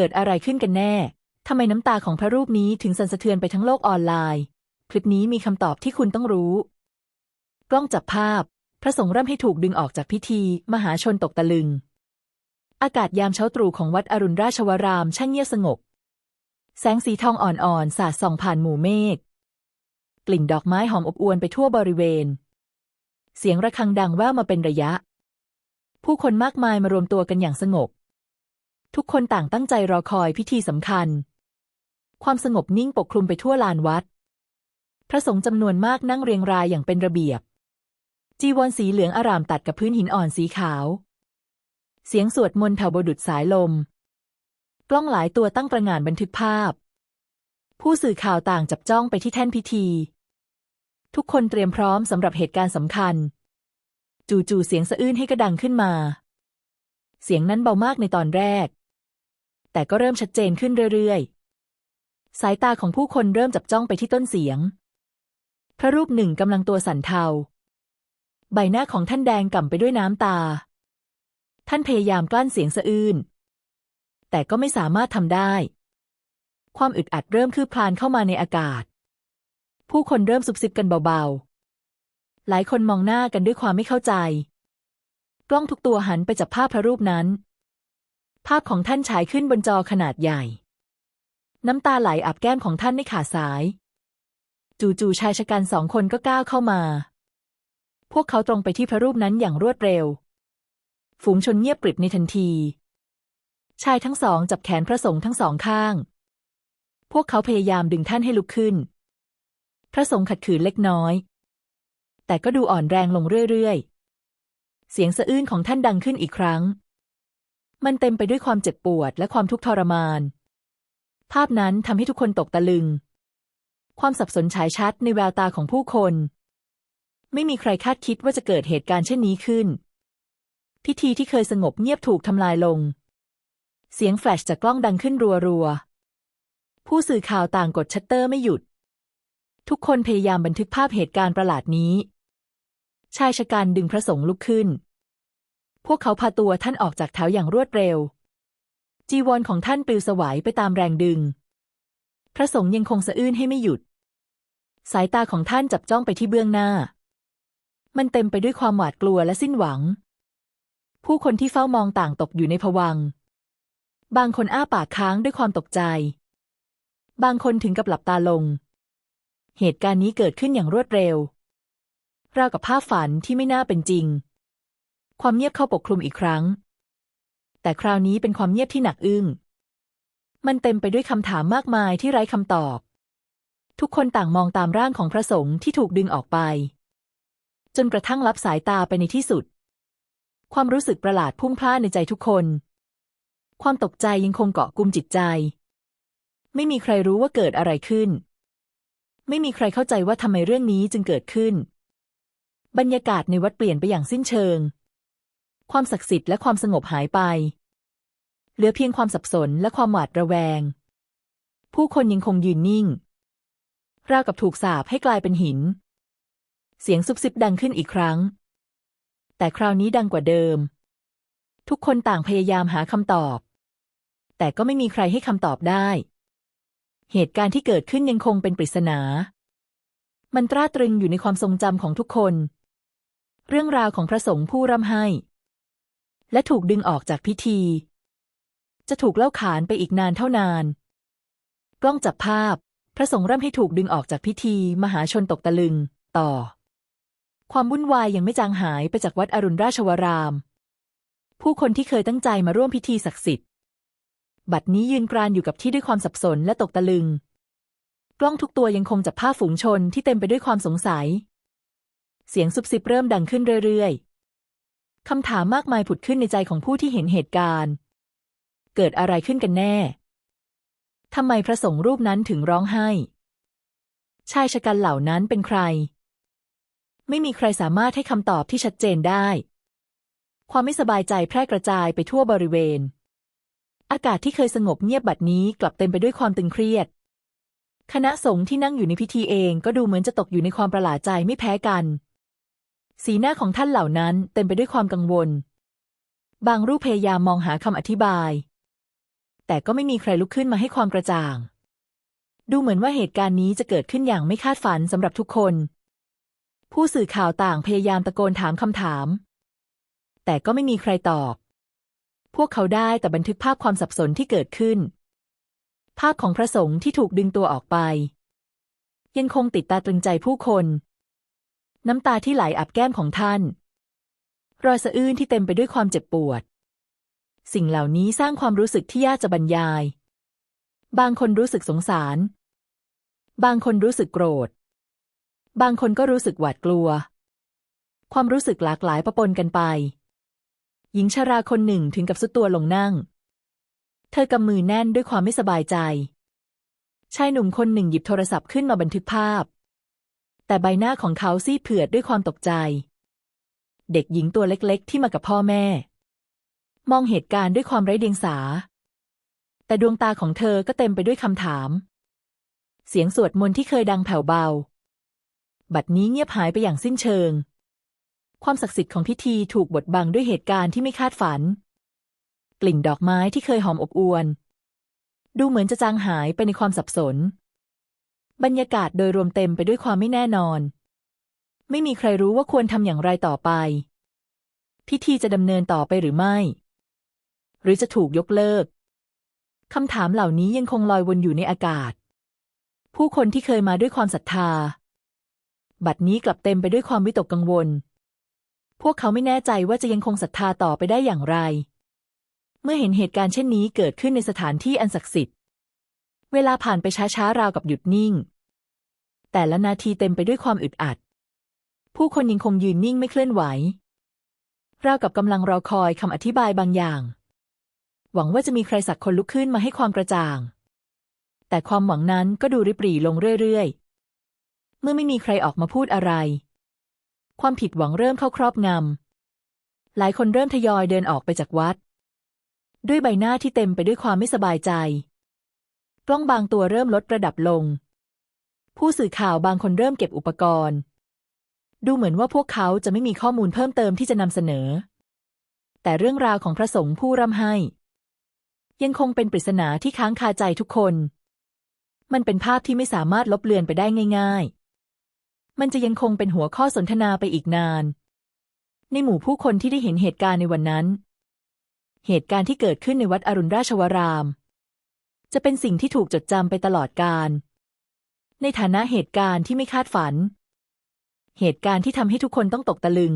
เกิดอะไรขึ้นกันแน่ ทำไมน้ำตาของพระรูปนี้ถึงสั่นสะเทือนไปทั้งโลกออนไลน์ คลิปนี้มีคำตอบที่คุณต้องรู้ กล้องจับภาพ พระสงฆ์เริ่มให้ถูกดึงออกจากพิธี มหาชนตกตะลึง อากาศยามเช้าตรู่ของวัดอรุณราชวรามช่างเงียบสงบ แสงสีทองอ่อนๆ สาดส่องผ่านหมู่เมฆ กลิ่นดอกไม้หอมอบอวลไปทั่วบริเวณ เสียงระฆังดังแว่วมาเป็นระยะ ผู้คนมากมายมารวมตัวกันอย่างสงบ ทุกคนต่างตั้งใจรอคอยพิธีสำคัญ ความสงบนิ่งปกคลุมไปทั่วลานวัด พระสงฆ์จำนวนมากนั่งเรียงรายอย่างเป็นระเบียบ จีวรสีเหลืองอารามตัดกับพื้นหินอ่อนสีขาว เสียงสวดมนต์แผ่วบดุดสายลม กล้องหลายตัวตั้งประงานบันทึกภาพ ผู้สื่อข่าวต่างจับจ้องไปที่แท่นพิธี ทุกคนเตรียมพร้อมสำหรับเหตุการณ์สำคัญ จู่ๆเสียงสะอื้นให้กระดังขึ้นมาเสียงนั้นเบามากในตอนแรก แต่ก็เริ่มชัดเจนขึ้นเรื่อยๆ สายตาของผู้คนเริ่มจับจ้องไปที่ต้นเสียง พระรูปหนึ่งกำลังตัวสั่นเทา ใบหน้าของท่านแดงก่ำไปด้วยน้ำตา ท่านพยายามกลั้นเสียงสะอื้น แต่ก็ไม่สามารถทำได้ ความอึดอัดเริ่มคืบคลานเข้ามาในอากาศ ผู้คนเริ่มซุบซิบกันเบาๆ หลายคนมองหน้ากันด้วยความไม่เข้าใจ กล้องทุกตัวหันไปจับภาพพระรูปนั้น ภาพของท่านฉายขึ้นบนจอขนาดใหญ่ น้ำตาไหลอาบแก้มของท่านไม่ขาดสาย จู่ๆชายชะกันสองคนก็ก้าวเข้ามา พวกเขาตรงไปที่พระรูปนั้นอย่างรวดเร็ว ฝูงชนเงียบกริบในทันที ชายทั้งสองจับแขนพระสงฆ์ทั้งสองข้าง พวกเขาพยายามดึงท่านให้ลุกขึ้น พระสงฆ์ขัดขืนเล็กน้อย แต่ก็ดูอ่อนแรงลงเรื่อยๆ เสียงสะอื้นของท่านดังขึ้นอีกครั้ง มันเต็มไปด้วยความเจ็บปวดและความทุกข์ทรมาน ภาพนั้นทำให้ทุกคนตกตะลึง ความสับสนฉายชัดในแววตาของผู้คน ไม่มีใครคาดคิดว่าจะเกิดเหตุการณ์เช่นนี้ขึ้น พิธีที่เคยสงบเงียบถูกทำลายลง เสียงแฟลชจากกล้องดังขึ้นรัวๆ ผู้สื่อข่าวต่างกดชัตเตอร์ไม่หยุด ทุกคนพยายามบันทึกภาพเหตุการณ์ประหลาดนี้ ชายชะกันดึงพระสงฆ์ลุกขึ้น พวกเขาพาตัวท่านออกจากแถวอย่างรวดเร็ว จีวรของท่านปลิวสวายไปตามแรงดึง พระสงฆ์ยังคงสะอื้นให้ไม่หยุด สายตาของท่านจับจ้องไปที่เบื้องหน้า มันเต็มไปด้วยความหวาดกลัวและสิ้นหวัง ผู้คนที่เฝ้ามองต่างตกอยู่ในภวัง บางคนอ้าปากค้างด้วยความตกใจ บางคนถึงกับหลับตาลง เหตุการณ์นี้เกิดขึ้นอย่างรวดเร็วราวกับภาพฝันที่ไม่น่าเป็นจริง ความเงียบเข้าปกคลุมอีกครั้ง แต่คราวนี้เป็นความเงียบที่หนักอึ้ง มันเต็มไปด้วยคำถามมากมายที่ไร้คำตอบ ทุกคนต่างมองตามร่างของพระสงฆ์ที่ถูกดึงออกไป จนกระทั่งลับสายตาไปในที่สุด ความรู้สึกประหลาดพุ่งพล่านในใจทุกคน ความตกใจยังคงเกาะกุมจิตใจ ไม่มีใครรู้ว่าเกิดอะไรขึ้น ไม่มีใครเข้าใจว่าทำไมเรื่องนี้จึงเกิดขึ้น บรรยากาศในวัดเปลี่ยนไปอย่างสิ้นเชิง ความศักดิ์สิทธิ์และความสงบหายไป เหลือเพียงความสับสนและความหวาดระแวง ผู้คนยังคงยืนนิ่ง ราวกับถูกสาปให้กลายเป็นหิน เสียงซุบซิบดังขึ้นอีกครั้ง แต่คราวนี้ดังกว่าเดิม ทุกคนต่างพยายามหาคำตอบ แต่ก็ไม่มีใครให้คำตอบได้ เหตุการณ์ที่เกิดขึ้นยังคงเป็นปริศนา มันตราตรึงอยู่ในความทรงจำของทุกคนเรื่องราวของพระสงฆ์ผู้ร่ำไห้ และถูกดึงออกจากพิธี จะถูกเล่าขานไปอีกนานเท่านาน กล้องจับภาพ พระสงฆ์ร่ำให้ถูกดึงออกจากพิธี มหาชนตกตะลึง ต่อ ความวุ่นวายยังไม่จางหายไปจากวัดอรุณราชวราม ผู้คนที่เคยตั้งใจมาร่วมพิธีศักดิ์สิทธิ์ บัดนี้ยืนกรานอยู่กับที่ด้วยความสับสนและตกตะลึง กล้องทุกตัวยังคงจับภาพฝูงชนที่เต็มไปด้วยความสงสัย เสียงซุบซิบเริ่มดังขึ้นเรื่อยๆ คำถามมากมายผุดขึ้นในใจของผู้ที่เห็นเหตุการณ์ เกิดอะไรขึ้นกันแน่ ทำไมพระสงฆ์รูปนั้นถึงร้องไห้ ชายชะกันเหล่านั้นเป็นใคร ไม่มีใครสามารถให้คำตอบที่ชัดเจนได้ ความไม่สบายใจแพร่กระจายไปทั่วบริเวณ อากาศที่เคยสงบเงียบบัดนี้กลับเต็มไปด้วยความตึงเครียด คณะสงฆ์ที่นั่งอยู่ในพิธีเองก็ดูเหมือนจะตกอยู่ในความประหลาดใจไม่แพ้กัน สีหน้าของท่านเหล่านั้นเต็มไปด้วยความกังวล บางรูปพยายามมองหาคำอธิบาย แต่ก็ไม่มีใครลุกขึ้นมาให้ความกระจ่าง ดูเหมือนว่าเหตุการณ์นี้จะเกิดขึ้นอย่างไม่คาดฝันสำหรับทุกคน ผู้สื่อข่าวต่างพยายามตะโกนถามคำถาม แต่ก็ไม่มีใครตอบ พวกเขาได้แต่บันทึกภาพความสับสนที่เกิดขึ้น ภาพของพระสงฆ์ที่ถูกดึงตัวออกไป ยังคงติดตาตรึงใจผู้คน น้ำตาที่ไหลอับแก้มของท่าน รอยสะอื้นที่เต็มไปด้วยความเจ็บปวด สิ่งเหล่านี้สร้างความรู้สึกที่ยากจะบรรยาย บางคนรู้สึกสงสาร บางคนรู้สึกโกรธ บางคนก็รู้สึกหวาดกลัว ความรู้สึกหลากหลายปะปนกันไป หญิงชาราคนหนึ่งถึงกับสุดตัวลงนั่ง เธอกำมือแน่นด้วยความไม่สบายใจชายหนุ่มคนหนึ่งหยิบโทรศัพท์ขึ้นมาบันทึกภาพ แต่ใบหน้าของเขาซีดเผือดด้วยความตกใจ เด็กหญิงตัวเล็กๆ ที่มากับพ่อแม่ มองเหตุการณ์ด้วยความไร้เดียงสา แต่ดวงตาของเธอก็เต็มไปด้วยคำถาม เสียงสวดมนต์ที่เคยดังแผ่วเบา บัดนี้เงียบหายไปอย่างสิ้นเชิง ความศักดิ์สิทธิ์ของพิธีถูกบดบังด้วยเหตุการณ์ที่ไม่คาดฝัน กลิ่นดอกไม้ที่เคยหอมอบอวลดูเหมือนจะจางหายไปในความสับสน บรรยากาศโดยรวมเต็มไปด้วยความไม่แน่นอน ไม่มีใครรู้ว่าควรทำอย่างไรต่อไป พิธีจะดำเนินต่อไปหรือไม่ หรือจะถูกยกเลิกคำถามเหล่านี้ยังคงลอยวนอยู่ในอากาศ ผู้คนที่เคยมาด้วยความศรัทธา บัดนี้กลับเต็มไปด้วยความวิตกกังวล พวกเขาไม่แน่ใจว่าจะยังคงศรัทธาต่อไปได้อย่างไร เมื่อเห็นเหตุการณ์เช่นนี้เกิดขึ้นในสถานที่อันศักดิ์สิทธิ์ เวลาผ่านไปช้าๆราวกับหยุดนิ่ง แต่ละนาทีเต็มไปด้วยความอึดอัด ผู้คนยังคงยืนนิ่งไม่เคลื่อนไหวราวกับกำลังรอคอยคำอธิบายบางอย่าง หวังว่าจะมีใครสักคนลุกขึ้นมาให้ความกระจ่าง แต่ความหวังนั้นก็ดูริบหรี่ลงเรื่อยๆ เมื่อไม่มีใครออกมาพูดอะไร ความผิดหวังเริ่มเข้าครอบงำ หลายคนเริ่มทยอยเดินออกไปจากวัด ด้วยใบหน้าที่เต็มไปด้วยความไม่สบายใจ กล้องบางตัวเริ่มลดระดับลง ผู้สื่อข่าวบางคนเริ่มเก็บอุปกรณ์ ดูเหมือนว่าพวกเขาจะไม่มีข้อมูลเพิ่มเติมที่จะนำเสนอ แต่เรื่องราวของพระสงฆ์ผู้ร่ำให้ ยังคงเป็นปริศนาที่ค้างคาใจทุกคน มันเป็นภาพที่ไม่สามารถลบเลือนไปได้ง่าย ๆ มันจะยังคงเป็นหัวข้อสนทนาไปอีกนาน ในหมู่ผู้คนที่ได้เห็นเหตุการณ์ในวันนั้น เหตุการณ์ที่เกิดขึ้นในวัดอรุณราชวราม จะเป็นสิ่งที่ถูกจดจำไปตลอดกาลในฐานะเหตุการณ์ที่ไม่คาดฝัน เหตุการณ์ที่ทำให้ทุกคนต้องตกตะลึง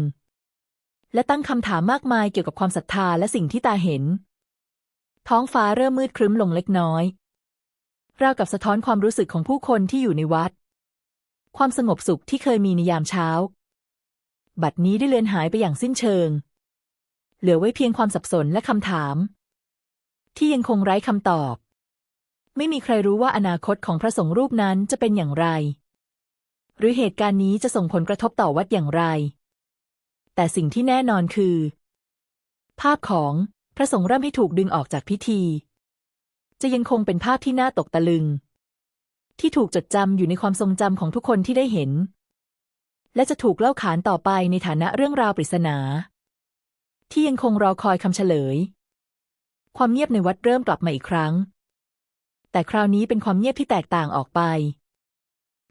และตั้งคำถามมากมายเกี่ยวกับความศรัทธาและสิ่งที่ตาเห็น ท้องฟ้าเริ่มมืดครึ้มลงเล็กน้อยราวกับสะท้อนความรู้สึกของผู้คนที่อยู่ในวัด ความสงบสุขที่เคยมีในยามเช้า บัดนี้ได้เลือนหายไปอย่างสิ้นเชิง เหลือไว้เพียงความสับสนและคำถาม ที่ยังคงไร้คำตอบ ไม่มีใครรู้ว่าอนาคตของพระสงฆ์รูปนั้นจะเป็นอย่างไร หรือเหตุการณ์นี้จะส่งผลกระทบต่อวัดอย่างไร แต่สิ่งที่แน่นอนคือ ภาพของพระสงฆ์เริ่มให้ถูกดึงออกจากพิธี จะยังคงเป็นภาพที่น่าตกตะลึง ที่ถูกจดจำอยู่ในความทรงจำของทุกคนที่ได้เห็น และจะถูกเล่าขานต่อไปในฐานะเรื่องราวปริศนา ที่ยังคงรอคอยคำเฉลย ความเงียบในวัดเริ่มกลับมาอีกครั้ง แต่คราวนี้เป็นความเงียบที่แตกต่างออกไป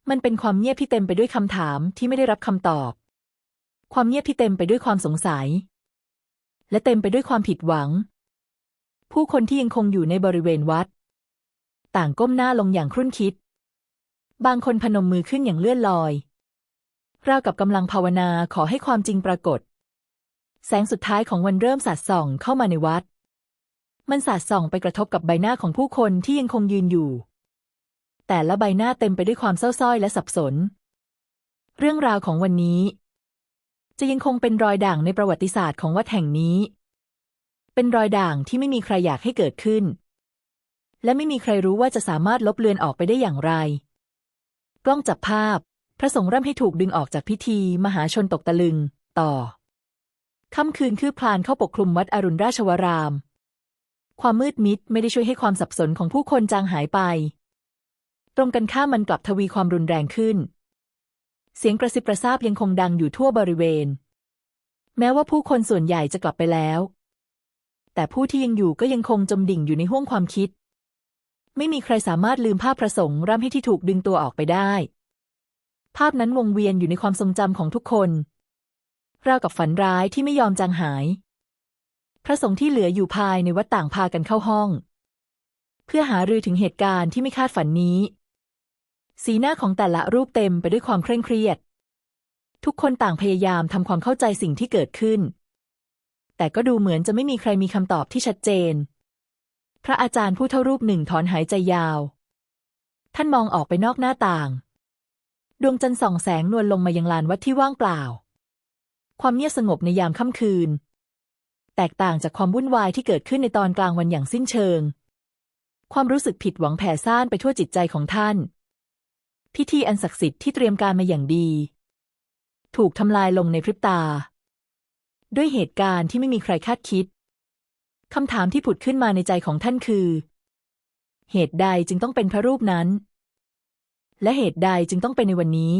มันเป็นความเงียบที่เต็มไปด้วยคำถามที่ไม่ได้รับคำตอบ ความเงียบที่เต็มไปด้วยความสงสัย และเต็มไปด้วยความผิดหวัง ผู้คนที่ยังคงอยู่ในบริเวณวัด ต่างก้มหน้าลงอย่างครุ่นคิด บางคนพนมมือขึ้นอย่างเลื่อนลอยราวกับกำลังภาวนาขอให้ความจริงปรากฏ แสงสุดท้ายของวันเริ่มสาดส่องเข้ามาในวัด มันสาดส่องไปกระทบกับใบหน้าของผู้คนที่ยังคงยืนอยู่ แต่ละใบหน้าเต็มไปด้วยความเศร้าส้อยและสับสน เรื่องราวของวันนี้ จะยังคงเป็นรอยด่างในประวัติศาสตร์ของวัดแห่งนี้ เป็นรอยด่างที่ไม่มีใครอยากให้เกิดขึ้น และไม่มีใครรู้ว่าจะสามารถลบเลือนออกไปได้อย่างไร กล้องจับภาพ พระสงฆ์เริ่มให้ถูกดึงออกจากพิธีมหาชนตกตะลึง ต่อค่ำคืนคืบคลานเข้าปกคลุมวัดอรุณราชวราม ความมืดมิดไม่ได้ช่วยให้ความสับสนของผู้คนจางหายไป ตรงกันข้ามมันกลับทวีความรุนแรงขึ้น เสียงกระซิบกระซาบยังคงดังอยู่ทั่วบริเวณ แม้ว่าผู้คนส่วนใหญ่จะกลับไปแล้ว แต่ผู้ที่ยังอยู่ก็ยังคงจมดิ่งอยู่ในห้วงความคิด ไม่มีใครสามารถลืมภาพพระสงฆ์ร่ำให้ที่ถูกดึงตัวออกไปได้ ภาพนั้นวงเวียนอยู่ในความทรงจำของทุกคนราวกับฝันร้ายที่ไม่ยอมจางหาย พระสงฆ์ที่เหลืออยู่ภายในวัดต่างพากันเข้าห้อง เพื่อหารือถึงเหตุการณ์ที่ไม่คาดฝันนี้ สีหน้าของแต่ละรูปเต็มไปด้วยความเคร่งเครียด ทุกคนต่างพยายามทำความเข้าใจสิ่งที่เกิดขึ้น แต่ก็ดูเหมือนจะไม่มีใครมีคำตอบที่ชัดเจน พระอาจารย์ผู้เท่ารูปหนึ่งถอนหายใจยาว ท่านมองออกไปนอกหน้าต่าง ดวงจันทร์ส่องแสงนวลลงมายังลานวัดที่ว่างเปล่า ความเงียบสงบในยามค่ำคืน แตกต่างจากความวุ่นวายที่เกิดขึ้นในตอนกลางวันอย่างสิ้นเชิง ความรู้สึกผิดหวังแผ่ซ่านไปทั่วจิตใจของท่าน พิธีอันศักดิ์สิทธิ์ที่เตรียมการมาอย่างดี ถูกทำลายลงในพริบตา ด้วยเหตุการณ์ที่ไม่มีใครคาดคิดคำถามที่ผุดขึ้นมาในใจของท่านคือ เหตุใดจึงต้องเป็นพระรูปนั้น และเหตุใดจึงต้องเป็นในวันนี้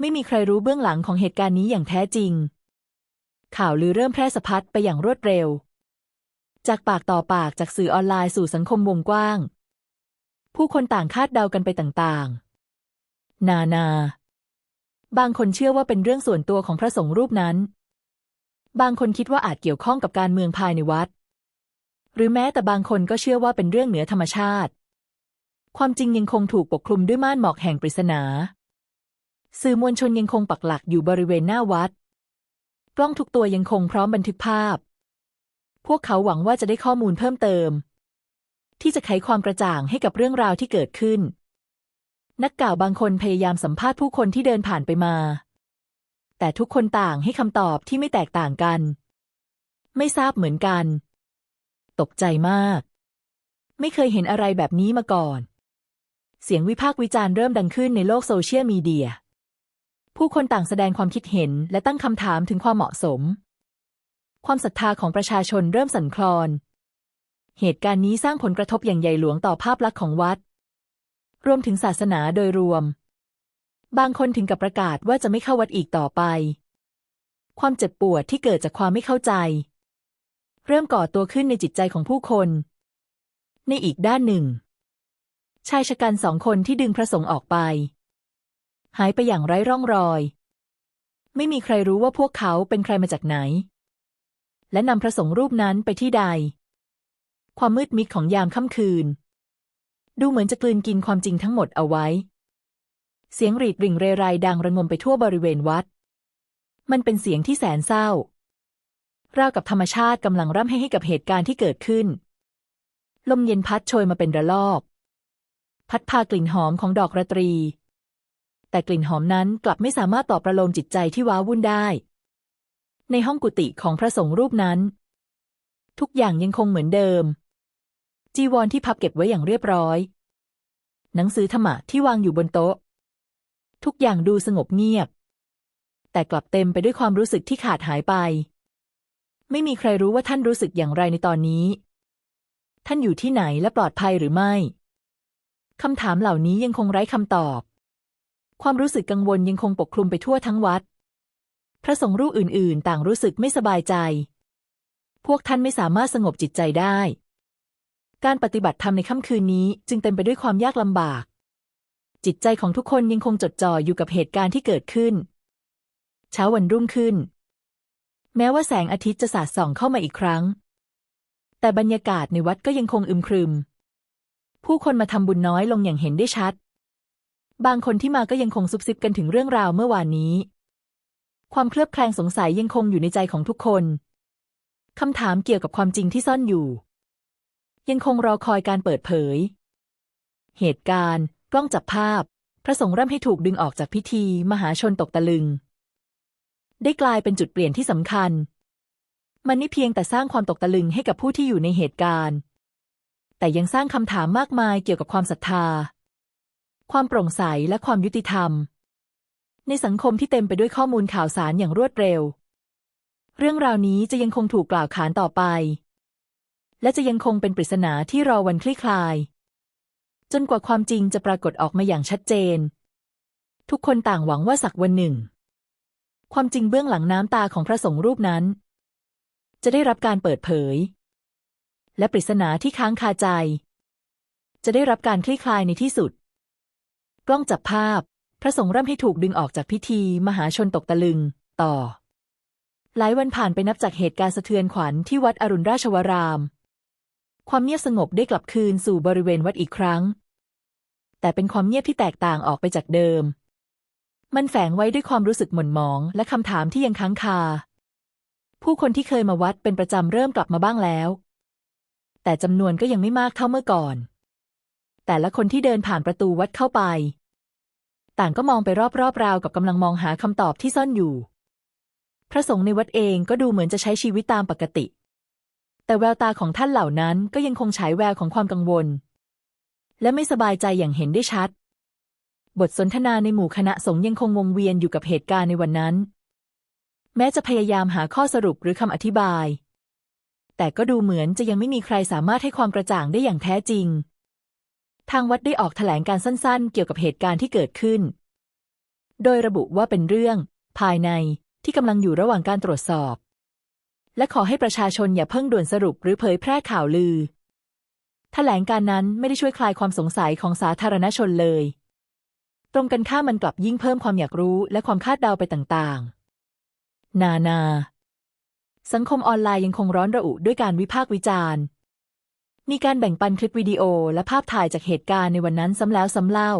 ไม่มีใครรู้เบื้องหลังของเหตุการณ์นี้อย่างแท้จริง ข่าวลือเริ่มแพร่สะพัดไปอย่างรวดเร็ว จากปากต่อปากจากสื่อออนไลน์สู่สังคมวงกว้าง ผู้คนต่างคาดเดากันไปต่างๆ นานา บางคนเชื่อว่าเป็นเรื่องส่วนตัวของพระสงฆ์รูปนั้น บางคนคิดว่าอาจเกี่ยวข้องกับการเมืองภายในวัด หรือแม้แต่บางคนก็เชื่อว่าเป็นเรื่องเหนือธรรมชาติ ความจริงยังคงถูกปกคลุมด้วยม่านหมอกแห่งปริศนาสื่อมวลชนยังคงปักหลักอยู่บริเวณหน้าวัด กล้องทุกตัวยังคงพร้อมบันทึกภาพ พวกเขาหวังว่าจะได้ข้อมูลเพิ่มเติม ที่จะไขความกระจ่างให้กับเรื่องราวที่เกิดขึ้น นักข่าวบางคนพยายามสัมภาษณ์ผู้คนที่เดินผ่านไปมา แต่ทุกคนต่างให้คำตอบที่ไม่แตกต่างกัน ไม่ทราบเหมือนกัน ตกใจมาก ไม่เคยเห็นอะไรแบบนี้มาก่อน เสียงวิพากษ์วิจารณ์เริ่มดังขึ้นในโลกโซเชียลมีเดีย ผู้คนต่างแสดงความคิดเห็นและตั้งคำถามถึงความเหมาะสม ความศรัทธาของประชาชนเริ่มสั่นคลอน เหตุการณ์นี้สร้างผลกระทบอย่างใหญ่หลวงต่อภาพลักษณ์ของวัด รวมถึงศาสนาโดยรวม บางคนถึงกับประกาศว่าจะไม่เข้าวัดอีกต่อไป ความเจ็บปวดที่เกิดจากความไม่เข้าใจ เริ่มก่อตัวขึ้นในจิตใจของผู้คน ในอีกด้านหนึ่ง ชายชะกันสองคนที่ดึงพระสงฆ์ออกไป หายไปอย่างไร้ร่องรอย ไม่มีใครรู้ว่าพวกเขาเป็นใครมาจากไหน และนำพระสงฆ์รูปนั้นไปที่ใด ความมืดมิดของยามค่ำคืน ดูเหมือนจะกลืนกินความจริงทั้งหมดเอาไว้ เสียงรีดริ่งเรไรดังระงมไปทั่วบริเวณวัด มันเป็นเสียงที่แสนเศร้า ราวกับธรรมชาติกำลังร่ำให้ให้กับเหตุการณ์ที่เกิดขึ้น ลมเย็นพัดโชยมาเป็นระลอก พัดพากลิ่นหอมของดอกระตรี แต่กลิ่นหอมนั้นกลับไม่สามารถตอบประโลมจิตใจที่ว้าวุ่นได้ ในห้องกุฏิของพระสงฆ์รูปนั้น ทุกอย่างยังคงเหมือนเดิม จีวรที่พับเก็บไว้อย่างเรียบร้อย หนังสือธรรมะที่วางอยู่บนโต๊ะ ทุกอย่างดูสงบเงียบ แต่กลับเต็มไปด้วยความรู้สึกที่ขาดหายไป ไม่มีใครรู้ว่าท่านรู้สึกอย่างไรในตอนนี้ ท่านอยู่ที่ไหนและปลอดภัยหรือไม่คำถามเหล่านี้ยังคงไร้คำตอบ ความรู้สึกกังวลยังคงปกคลุมไปทั่วทั้งวัด พระสงฆ์รูปอื่นๆ ต่างรู้สึกไม่สบายใจ พวกท่านไม่สามารถสงบจิตใจได้ การปฏิบัติธรรมในค่ำคืนนี้จึงเต็มไปด้วยความยากลำบาก จิตใจของทุกคนยังคงจดจ่ออยู่กับเหตุการณ์ที่เกิดขึ้น เช้าวันรุ่งขึ้น แม้ว่าแสงอาทิตย์จะสาดส่องเข้ามาอีกครั้ง แต่บรรยากาศในวัดก็ยังคงอึมครึม ผู้คนมาทำบุญน้อยลงอย่างเห็นได้ชัด บางคนที่มาก็ยังคงซุบซิบกันถึงเรื่องราวเมื่อวานนี้ ความเคลือบแคลงสงสัยยังคงอยู่ในใจของทุกคนคำถามเกี่ยวกับความจริงที่ซ่อนอยู่ ยังคงรอคอยการเปิดเผย เหตุการณ์ กล้องจับภาพ พระสงฆ์ร่ำให้ถูกดึงออกจากพิธีมหาชนตกตะลึง ได้กลายเป็นจุดเปลี่ยนที่สำคัญ มันไม่เพียงแต่สร้างความตกตะลึงให้กับผู้ที่อยู่ในเหตุการณ์ แต่ยังสร้างคำถามมากมายเกี่ยวกับความศรัทธา ความโปร่งใสและความยุติธรรม ในสังคมที่เต็มไปด้วยข้อมูลข่าวสารอย่างรวดเร็ว เรื่องราวนี้จะยังคงถูกกล่าวขานต่อไป และจะยังคงเป็นปริศนาที่รอวันคลี่คลาย จนกว่าความจริงจะปรากฏออกมาอย่างชัดเจน ทุกคนต่างหวังว่าสักวันหนึ่ง ความจริงเบื้องหลังน้ำตาของพระสงฆ์รูปนั้น จะได้รับการเปิดเผย และปริศนาที่ค้างคาใจ จะได้รับการคลี่คลายในที่สุด ล้องจับภาพ พระสงฆ์ร่ำให้ถูกดึงออกจากพิธี มหาชนตกตะลึง ต่อ หลายวันผ่านไปนับจากเหตุการณ์สะเทือนขวัญที่วัดอรุณราชวราม ความเงียบสงบได้กลับคืนสู่บริเวณวัดอีกครั้ง แต่เป็นความเงียบที่แตกต่างออกไปจากเดิม มันแฝงไว้ด้วยความรู้สึกหม่นหมอง และคำถามที่ยังค้างคา ผู้คนที่เคยมาวัดเป็นประจำเริ่มกลับมาบ้างแล้ว แต่จำนวนก็ยังไม่มากเท่าเมื่อก่อนแต่ละคนที่เดินผ่านประตูวัดเข้าไป ต่างก็มองไปรอบๆราวกับกำลังมองหาคำตอบที่ซ่อนอยู่ พระสงฆ์ในวัดเองก็ดูเหมือนจะใช้ชีวิตตามปกติ แต่แววตาของท่านเหล่านั้นก็ยังคงฉายแววของความกังวล และไม่สบายใจอย่างเห็นได้ชัด บทสนทนาในหมู่คณะสงฆ์ยังคงวงเวียนอยู่กับเหตุการณ์ในวันนั้น แม้จะพยายามหาข้อสรุปหรือคำอธิบาย แต่ก็ดูเหมือนจะยังไม่มีใครสามารถให้ความกระจ่างได้อย่างแท้จริง ทางวัดได้ออกแถลงการสั้นๆ เกี่ยวกับเหตุการณ์ที่เกิดขึ้น โดยระบุว่าเป็นเรื่อง ภายในที่กำลังอยู่ระหว่างการตรวจสอบ และขอให้ประชาชนอย่าเพิ่งด่วนสรุปหรือเผยแพร่ข่าวลือ แถลงการนั้นไม่ได้ช่วยคลายความสงสัยของสาธารณชนเลย ตรงกันข้ามมันกลับยิ่งเพิ่มความอยากรู้และความคาดเดาไปต่างๆ นานา สังคมออนไลน์ยังคงร้อนระอุด้วยการวิพากษ์วิจารณ์ มีการแบ่งปันคลิปวิดีโอและภาพถ่ายจากเหตุการณ์ในวันนั้นซ้ำแล้วซ้ำเล่า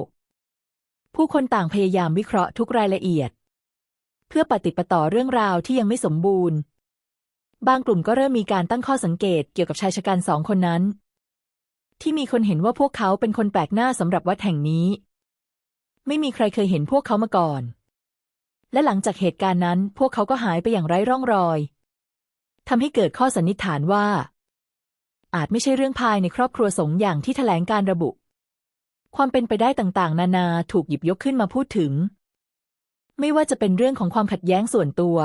ผู้คนต่างพยายามวิเคราะห์ทุกรายละเอียด เพื่อปฏิปต่อเรื่องราวที่ยังไม่สมบูรณ์ บางกลุ่มก็เริ่มมีการตั้งข้อสังเกตเกี่ยวกับชายชะกันสองคนนั้น ที่มีคนเห็นว่าพวกเขาเป็นคนแปลกหน้าสำหรับวัดแห่งนี้ ไม่มีใครเคยเห็นพวกเขามาก่อน และหลังจากเหตุการณ์นั้น พวกเขาก็หายไปอย่างไร้ร่องรอยทำให้เกิดข้อสันนิษฐานว่า อาจไม่ใช่เรื่องภายในครอบครัวสงฆ์อย่างที่แถลงการระบุ ความเป็นไปได้ต่างๆ นานาถูกหยิบยกขึ้นมาพูดถึง ไม่ว่าจะเป็นเรื่องของความขัดแย้งส่วนตัว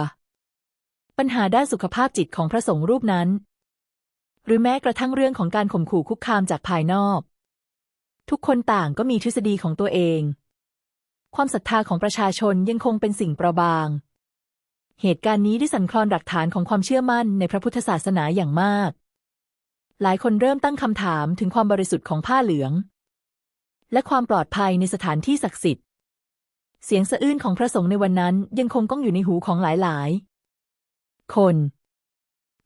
ปัญหาด้านสุขภาพจิตของพระสงฆ์รูปนั้น หรือแม้กระทั่งเรื่องของการข่มขู่คุกคามจากภายนอก ทุกคนต่างก็มีทฤษฎีของตัวเอง ความศรัทธาของประชาชนยังคงเป็นสิ่งเปราะบางเหตุการณ์นี้ได้สั่นคลอนหลักฐานของความเชื่อมั่นในพระพุทธศาสนาอย่างมาก หลายคนเริ่มตั้งคำถามถึงความบริสุทธิ์ของผ้าเหลือง และความปลอดภัยในสถานที่ศักดิ์สิทธิ์ เสียงสะอื้นของพระสงฆ์ในวันนั้นยังคงก้องอยู่ในหูของหลายๆ คน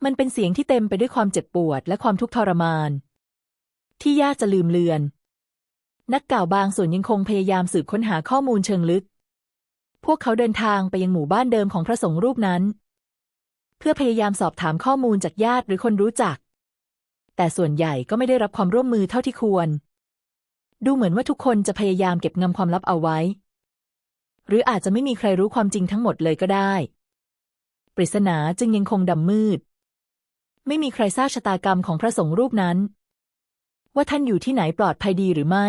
มันเป็นเสียงที่เต็มไปด้วยความเจ็บปวดและความทุกข์ทรมาน ที่ยากจะลืมเลือน นักกล่าวบางส่วนยังคงพยายามสืบค้นหาข้อมูลเชิงลึก พวกเขาเดินทางไปยังหมู่บ้านเดิมของพระสงฆ์รูปนั้น เพื่อพยายามสอบถามข้อมูลจากญาติหรือคนรู้จัก แต่ส่วนใหญ่ก็ไม่ได้รับความร่วมมือเท่าที่ควร ดูเหมือนว่าทุกคนจะพยายามเก็บงำความลับเอาไว้ หรืออาจจะไม่มีใครรู้ความจริงทั้งหมดเลยก็ได้ ปริศนาจึงยังคงดำมืด ไม่มีใครทราบชะตากรรมของพระสงฆ์รูปนั้น ว่าท่านอยู่ที่ไหนปลอดภัยดีหรือไม่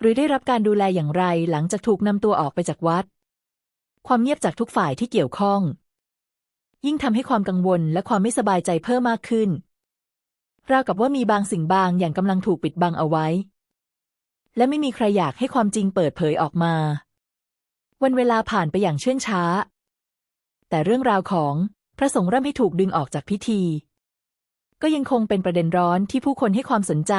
หรือได้รับการดูแลอย่างไรหลังจากถูกนำตัวออกไปจากวัด ความเงียบจากทุกฝ่ายที่เกี่ยวข้องยิ่งทำให้ความกังวลและความไม่สบายใจเพิ่มมากขึ้น ราวกับว่ามีบางสิ่งบางอย่างกำลังถูกปิดบังเอาไว้ และไม่มีใครอยากให้ความจริงเปิดเผยออกมา วันเวลาผ่านไปอย่างเชื่องช้า แต่เรื่องราวของพระสงฆ์เริ่มให้ถูกดึงออกจากพิธี ก็ยังคงเป็นประเด็นร้อนที่ผู้คนให้ความสนใจ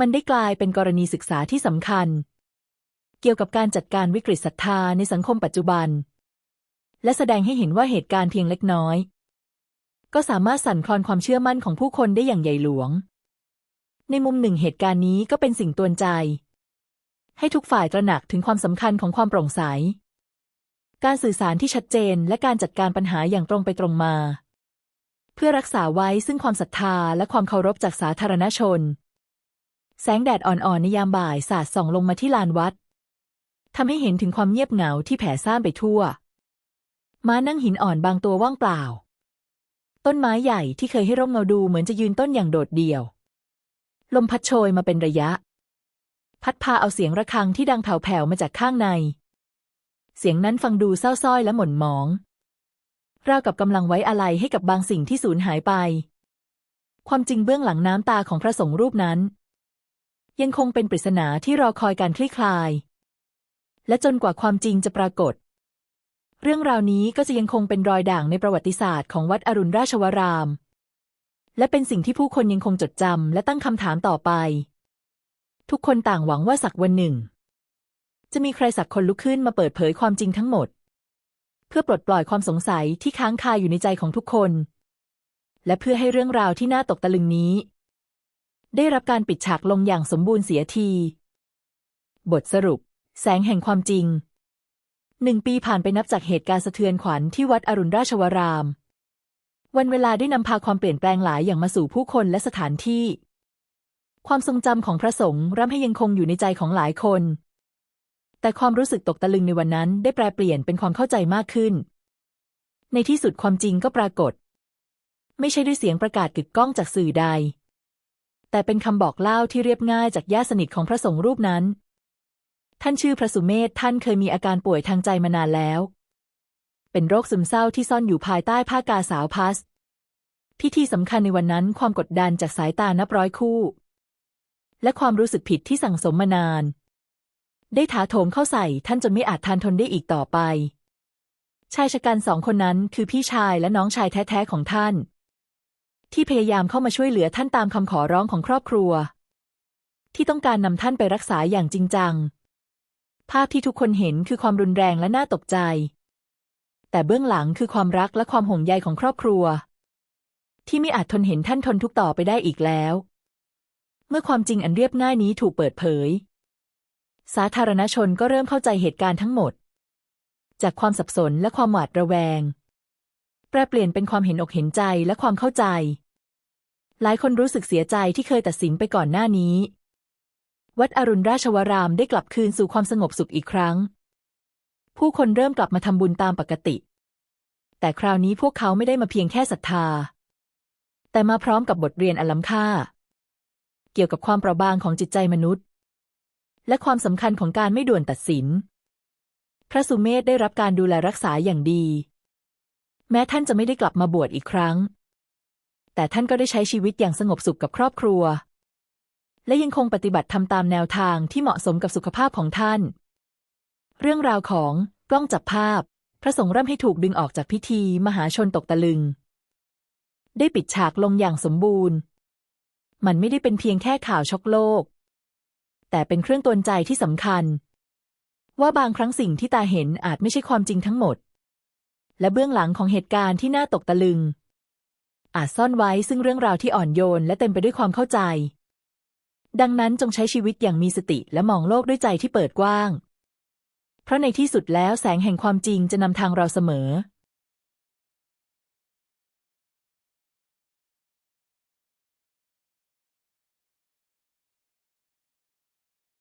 มันได้กลายเป็นกรณีศึกษาที่สำคัญ เกี่ยวกับการจัดการวิกฤตศรัทธาในสังคมปัจจุบัน และแสดงให้เห็นว่าเหตุการณ์เพียงเล็กน้อย ก็สามารถสั่นคลอนความเชื่อมั่นของผู้คนได้อย่างใหญ่หลวง ในมุมหนึ่งเหตุการณ์นี้ก็เป็นสิ่งตวนใจ ให้ทุกฝ่ายตระหนักถึงความสำคัญของความโปร่งใส การสื่อสารที่ชัดเจนและการจัดการปัญหาอย่างตรงไปตรงมา เพื่อรักษาไว้ซึ่งความศรัทธาและความเคารพจากสาธารณชน แสงแดดอ่อนๆในยามบ่ายสาดส่องลงมาที่ลานวัดทำให้เห็นถึงความเงียบเหงาที่แผ่ซ่านไปทั่ว ม้านั่งหินอ่อนบางตัวว่างเปล่า ต้นไม้ใหญ่ที่เคยให้ร่มเงาดูเหมือนจะยืนต้นอย่างโดดเดี่ยว ลมพัดโชยมาเป็นระยะ พัดพาเอาเสียงระฆังที่ดังแผ่วๆมาจากข้างใน เสียงนั้นฟังดูเศร้าส้อยและหม่นหมองราวกับกำลังไว้อาลัยให้กับบางสิ่งที่สูญหายไป ความจริงเบื้องหลังน้ำตาของพระสงฆ์รูปนั้น ยังคงเป็นปริศนาที่รอคอยการคลี่คลาย และจนกว่าความจริงจะปรากฏ เรื่องราวนี้ก็จะยังคงเป็นรอยด่างในประวัติศาสตร์ของวัดอรุณราชวราม และเป็นสิ่งที่ผู้คนยังคงจดจำและตั้งคำถามต่อไป ทุกคนต่างหวังว่าสักวันหนึ่ง จะมีใครสักคนลุกขึ้นมาเปิดเผยความจริงทั้งหมด เพื่อปลดปล่อยความสงสัยที่ค้างคาอยู่ในใจของทุกคน และเพื่อให้เรื่องราวที่น่าตกตะลึงนี้ ได้รับการปิดฉากลงอย่างสมบูรณ์เสียที บทสรุป แสงแห่งความจริง หนึ่งปีผ่านไปนับจากเหตุการณ์สะเทือนขวัญที่วัดอรุณราชวราม วันเวลาได้นำพาความเปลี่ยนแปลงหลายอย่างมาสู่ผู้คนและสถานที่ ความทรงจำของพระสงฆ์ร่ำให้ยังคงอยู่ในใจของหลายคน แต่ความรู้สึกตกตะลึงในวันนั้นได้แปลเปลี่ยนเป็นความเข้าใจมากขึ้น ในที่สุดความจริงก็ปรากฏ ไม่ใช่ด้วยเสียงประกาศกึกก้องจากสื่อใด แต่เป็นคำบอกเล่าที่เรียบง่ายจากญาติสนิทของพระสงฆ์รูปนั้น ท่านชื่อพระสุเมธท่านเคยมีอาการป่วยทางใจมานานแล้ว เป็นโรคซึมเศร้าที่ซ่อนอยู่ภายใต้ผ้ากาสาวพัส พิธีสำคัญในวันนั้นความกดดันจากสายตานับร้อยคู่ และความรู้สึกผิดที่สั่งสมมานาน ได้ถาโถมเข้าใส่ท่านจนไม่อาจทานทนได้อีกต่อไป ชายชะกันสองคนนั้นคือพี่ชายและน้องชายแท้ๆของท่าน ที่พยายามเข้ามาช่วยเหลือท่านตามคำขอร้องของครอบครัว ที่ต้องการนำท่านไปรักษาอย่างจริงจัง ภาพที่ทุกคนเห็นคือความรุนแรงและน่าตกใจ แต่เบื้องหลังคือความรักและความห่วงใยของครอบครัว ที่ไม่อาจทนเห็นท่านทนทุกต่อไปได้อีกแล้ว เมื่อความจริงอันเรียบง่ายนี้ถูกเปิดเผย สาธารณชนก็เริ่มเข้าใจเหตุการณ์ทั้งหมด จากความสับสนและความหวาดระแวง แปลเปลี่ยนเป็นความเห็นอกเห็นใจและความเข้าใจ หลายคนรู้สึกเสียใจที่เคยตัดสินไปก่อนหน้านี้ วัดอรุณราชวรามได้กลับคืนสู่ความสงบสุขอีกครั้ง ผู้คนเริ่มกลับมาทำบุญตามปกติ แต่คราวนี้พวกเขาไม่ได้มาเพียงแค่ศรัทธา แต่มาพร้อมกับบทเรียนอันล้ำค่า เกี่ยวกับความเปราะบางของจิตใจมนุษย์ และความสำคัญของการไม่ด่วนตัดสิน พระสุเมธได้รับการดูแลรักษาอย่างดี แม้ท่านจะไม่ได้กลับมาบวชอีกครั้ง แต่ท่านก็ได้ใช้ชีวิตอย่างสงบสุขกับครอบครัว และยังคงปฏิบัติทำตามแนวทางที่เหมาะสมกับสุขภาพของท่าน เรื่องราวของกล้องจับภาพ พระสงฆ์เริ่มให้ถูกดึงออกจากพิธีมหาชนตกตะลึง ได้ปิดฉากลงอย่างสมบูรณ์ มันไม่ได้เป็นเพียงแค่ข่าวช็อกโลก แต่เป็นเครื่องตือนใจที่สำคัญ ว่าบางครั้งสิ่งที่ตาเห็นอาจไม่ใช่ความจริงทั้งหมด และเบื้องหลังของเหตุการณ์ที่น่าตกตะลึงอาจซ่อนไว้ซึ่งเรื่องราวที่อ่อนโยนและเต็มไปด้วยความเข้าใจ ดังนั้นจงใช้ชีวิตอย่างมีสติและมองโลกด้วยใจที่เปิดกว้าง เพราะในที่สุดแล้วแสงแห่งความจริงจะนำทางเราเสมอ